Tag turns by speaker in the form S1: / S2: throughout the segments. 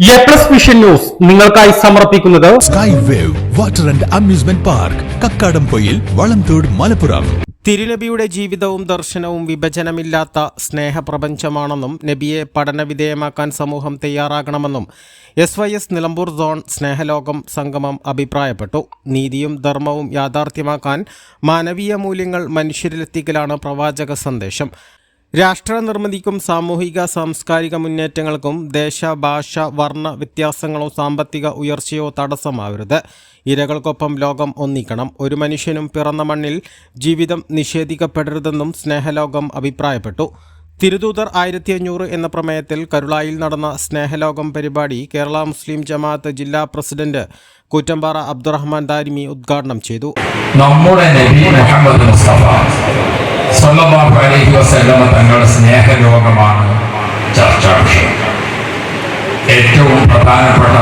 S1: A plus vision news നിങ്ങൾക്കായി സമർപ്പിക്കുന്നത്
S2: sky wave water and amusement park Kakkadampoyil Valamthode Malappuram.
S3: തിരുനബിയുടെ ജീവിതവും ദർശനവും വിഭജനമില്ലാത്ത സ്നേഹപ്രപഞ്ചമാണെന്നും നബിയെ പഠനവിധേയമാക്കാൻ സമൂഹം തയ്യാറാകണമെന്നും S Y S Nilambur zone സ്നേഹലോകം സംഗമം അഭിപ്രായപ്പെട്ടു. നീതിയും ധർമ്മവും യാഥാർത്ഥ്യമാക്കാൻ മാനവീയ മൂല്യങ്ങൾ മനുഷ്യരിലെത്തിക്കലാണ് പ്രവാചക സന്ദേശം. രാഷ്ട്ര നിർമ്മിതിക്കും സാമൂഹിക സാംസ്കാരിക മുന്നേറ്റങ്ങൾക്കും ദേശ ഭാഷ വർണ വ്യത്യാസങ്ങളോ സാമ്പത്തിക ഉയർച്ചയോ തടസ്സമാവരുത്. ഇരകൾക്കൊപ്പം ലോകം ഒന്നിക്കണം. ഒരു മനുഷ്യനും പിറന്ന മണ്ണിൽ ജീവിതം നിഷേധിക്കപ്പെടരുതെന്നും സ്നേഹലോകം അഭിപ്രായപ്പെട്ടു. തിരുതൂതർ ആയിരത്തി അഞ്ഞൂറ് എന്ന പ്രമേയത്തിൽ കരുളായിൽ നടന്ന സ്നേഹലോകം പരിപാടി കേരള മുസ്ലിം ജമാഅത്ത് ജില്ലാ പ്രസിഡന്റ് കൂറ്റമ്പാറ അബ്ദുറഹ്മാൻ ദാരിമി ഉദ്ഘാടനം ചെയ്തു.
S4: നമ്മുടെ നബി മുഹമ്മദ് മുസ്തഫ സല്ലല്ലാഹു അലൈഹി വസല്ലമ തങ്ങളുടെ സ്നേഹയോഗമാണ് ചർച്ചാ വിഷയം ഏറ്റവും പ്രധാനപ്പെട്ട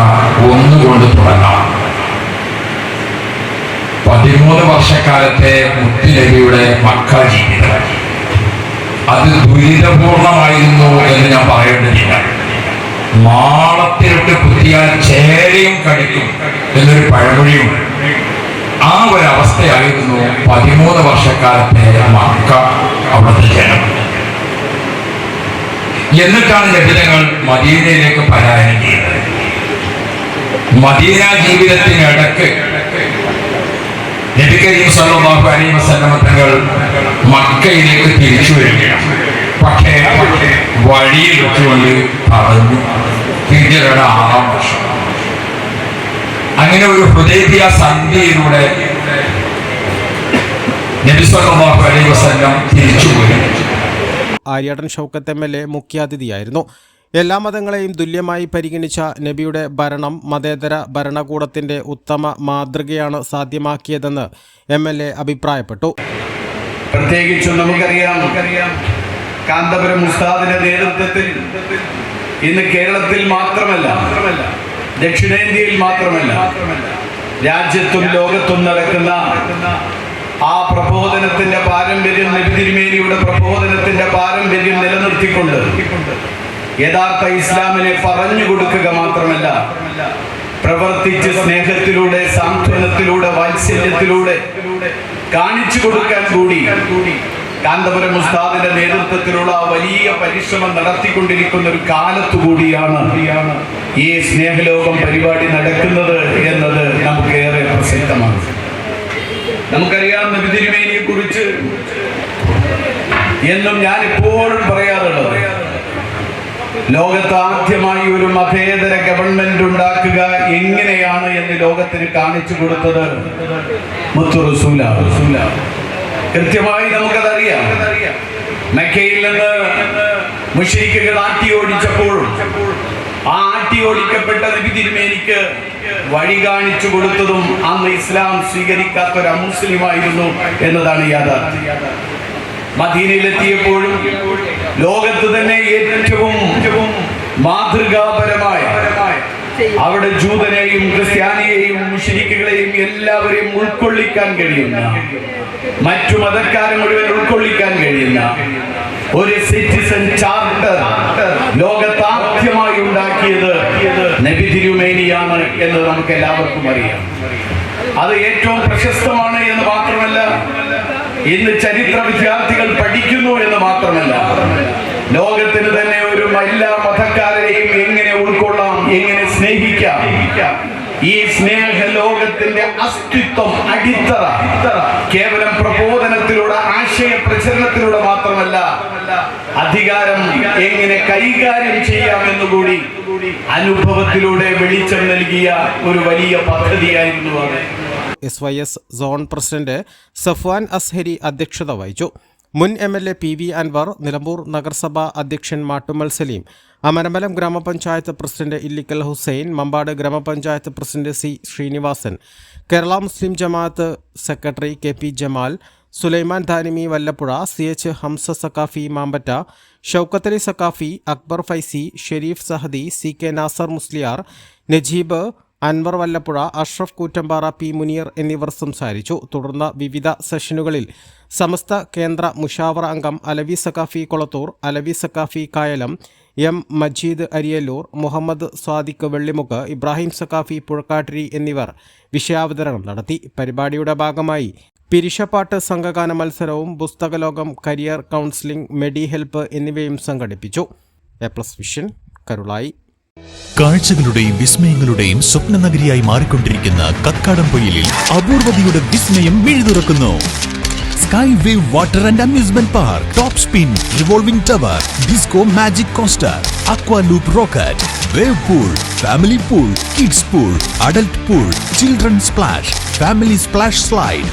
S4: ഒന്നുകൊണ്ട് തുടങ്ങാം. പതിമൂന്ന് വർഷക്കാലത്തെ മുത്തുനബിയുടെ മക്ക ജീവിതം. അത് ദുരിതപൂർണമായിരുന്നു എന്ന് ഞാൻ പറയേണ്ടതില്ല. മാളത്തിലിട്ട് കുത്തിയാൽ ചേരയും കടിക്കും എന്നൊരു പഴമൊഴിയുണ്ട്. അവസ്ഥയായിരുന്നു പതിമൂന്ന് വർഷക്കാലത്തെ മക്ക അവിടുത്തെ ജനം എന്നിട്ടാണ് ലഭിതങ്ങൾ മദീനയിലേക്ക് പലായനം ചെയ്തത്. മദീന ജീവിതത്തിനിടക്ക് നബി കരീം സല്ലല്ലാഹു അലൈഹി വസല്ലമ തങ്ങൾ മക്കയിലേക്ക് തിരിച്ചു വരികയാണ്. പക്ഷേ വഴിയിൽ വെച്ചുകൊണ്ട് തടഞ്ഞു ഹിജറയുടെ ആറാം വർഷം. അങ്ങനെ ഒരു ഹൃദയ സന്ധിയിലൂടെ നബി സല്ലല്ലാഹു അലൈഹി വസല്ലം തിരിച്ചുപോയി
S3: Aryadan Shoukath M L A മുഖ്യാതിഥിയായിരുന്നു. എല്ലാ മതങ്ങളെയും തുല്യമായി പരിഗണിച്ച നബിയുടെ ഭരണം മതേതര ഭരണകൂടത്തിന്റെ ഉത്തമ മാതൃകയാണ് സാധ്യമാക്കിയതെന്ന് എം എൽ എ അഭിപ്രായപ്പെട്ടു.
S5: പ്രത്യേകിച്ചും നമുക്കറിയാം കാന്തപുരം ഉസ്താദിന്റെ നേതൃത്വത്തിൽ ഇന്ന് കേരളത്തിൽ മാത്രമല്ല ദക്ഷിണേന്ത്യയിൽ മാത്രമല്ല രാജ്യത്തും ലോകത്തും നടക്കുന്ന ആ പ്രബോധനത്തിന്റെ പാരമ്പര്യം നബി തിരുമേനിയുടെ പ്രബോധനത്തിന്റെ പാരമ്പര്യം നിലനിർത്തിക്കൊണ്ട് യഥാർത്ഥ ഇസ്ലാമിനെ പറഞ്ഞു കൊടുക്കുക മാത്രമല്ല പ്രവർത്തിച്ച് സ്നേഹത്തിലൂടെ സാന്ത്വനത്തിലൂടെ വാത്സല്യത്തിലൂടെ കാണിച്ചു കൊടുക്കാൻ കൂടി കാന്തപുരം ഉസ്താദിന്റെ നേതൃത്വത്തിലുള്ള വലിയ പരിശ്രമം നടത്തിക്കൊണ്ടിരിക്കുന്ന ഒരു കാലത്തു കൂടിയാണ് ഈ സ്നേഹലോകം പരിപാടി നടക്കുന്നത് എന്നത് നമുക്ക് ഏറെ പ്രസക്തമാണ്. നമുക്കറിയാം നബി തിരുമേനിയെ കുറിച്ച് എന്നും ഞാൻ ഇപ്പോഴും പറയാറുള്ളത്. ലോകത്ത് ആദ്യമായി ഒരു മതേതര ഗവൺമെന്റ് ഉണ്ടാക്കുക എങ്ങനെയാണ് എന്ന് ലോകത്തിന് കാണിച്ചു കൊടുത്തത് മുത്തു റസൂല റസൂല കൃത്യമായി നമുക്കതറിയാം. മക്കയിൽ നിന്ന് മുഷരിക്കുകൾ ആട്ടി ഓടിച്ചപ്പോഴും ആ ആട്ടി ഓടിക്കപ്പെട്ട തിരുമേനിക്ക് വഴി കാണിച്ചു കൊടുത്തതും അന്ന് ഇസ്ലാം സ്വീകരിക്കാത്ത ഒരു അമുസ്ലിമായിരുന്നു എന്നതാണ് യാഥാർത്ഥ്യം. മദീനയിലെത്തിയപ്പോഴും ലോകത്ത് തന്നെ ഏറ്റവും മാതൃകാപരമായ അവിടെ ജൂതനെയും ക്രിസ്ത്യാനിയെയും മുഷരിക്കുകളെയും എല്ലാവരെയും ഉൾക്കൊള്ളിക്കാൻ കഴിയുന്ന മറ്റു മതക്കാരെ മുഴുവൻ ഉൾക്കൊള്ളിക്കാൻ കഴിയുന്ന ഒരു സിറ്റിസൺ ചാർട്ടർ ലോകത്താദ്യമായി ഉണ്ടാക്കിയത് നബി തിരുമേനിയാണ് എന്ന് നമുക്ക് എല്ലാവർക്കും അറിയാം. അത് ഏറ്റവും പ്രശസ്തമാണ് എന്ന് മാത്രമല്ല ഇന്ന് ചരിത്ര വിദ്യാർത്ഥികൾ പഠിക്കുന്നു എന്ന് മാത്രമല്ല ലോകത്തിന് തന്നെ ഒരു എല്ലാ മതക്കാരെയും എങ്ങനെ ഉൾക്കൊള്ളാം എങ്ങനെ സ്നേഹിക്കാം ഈ സ്നേഹ ലോകത്തിന്റെ അസ്തിത്വം അടിത്തറ കേവലം പ്രബോധനത്തിലൂടെ ആശയ പ്രചരണത്തിലൂടെ മാത്രമല്ല അധികാരം എങ്ങനെ കൈകാര്യം ചെയ്യാമെന്നുകൂടി അനുഭവത്തിലൂടെ വെളിച്ചം നൽകിയ ഒരു വലിയ പദ്ധതിയായിരുന്നു അത്
S3: S Y S zone president Safwan Azhari അധ്യക്ഷത വഹിച്ചു. മുൻ M L A P V Anvar Nilambur നഗരസഭാ അധ്യക്ഷൻ മാട്ടുമൽ സലീം അമരമലം ഗ്രാമപഞ്ചായത്ത് പ്രസിഡന്റ് ഇല്ലിക്കൽ ഹുസൈൻ മമ്പാട് ഗ്രാമപഞ്ചായത്ത് president C Sreenivasan Kerala Muslim Jamaath secretary K P Jamal Sulaiman Dhanimi Vallappuzha C H Hamza Saqafi Mampatta Shoukathali Saqafi Akbar Faizi Shareef Sahadi C K Nasar Musliyar Najeeb Anwar Vallappuzha Ashraf Koottampara P Muneer എന്നിവർ സംസാരിച്ചു. തുടർന്ന് വിവിധ സെഷനുകളിൽ സമസ്ത കേന്ദ്ര മുഷാവറ അംഗം Alavi Saqafi Kolathur Alavi Saqafi Kayalam M Majeed Ariyallur Muhammad Sadiq Vellimukku Ibrahim Saqafi Puzhakkattiri എന്നിവർ വിഷയാവതരണം നടത്തി. പരിപാടിയുടെ ഭാഗമായി പിരിശപ്പാട്ട് സംഘഗാന മത്സരവും പുസ്തകലോകം കരിയർ കൗൺസിലിംഗ് മെഡി ഹെൽപ്പ് എന്നിവയും സംഘടിപ്പിച്ചു. A plus vision Karulai.
S2: കാഴ്ചകളുടെയും വിസ്മയങ്ങളുടെയും സ്വപ്ന നഗരിയായി മാറിക്കൊണ്ടിരിക്കുന്ന കക്കാടംപൊയിലിൽ അപൂർവതയുടെ വിസ്മയം മിഴുതുറക്കുന്നു. Sky wave water and amusement park top spin revolving tower disco magic coaster aqua loop rocket wave pool family pool kids pool adult pool children splash family splash slide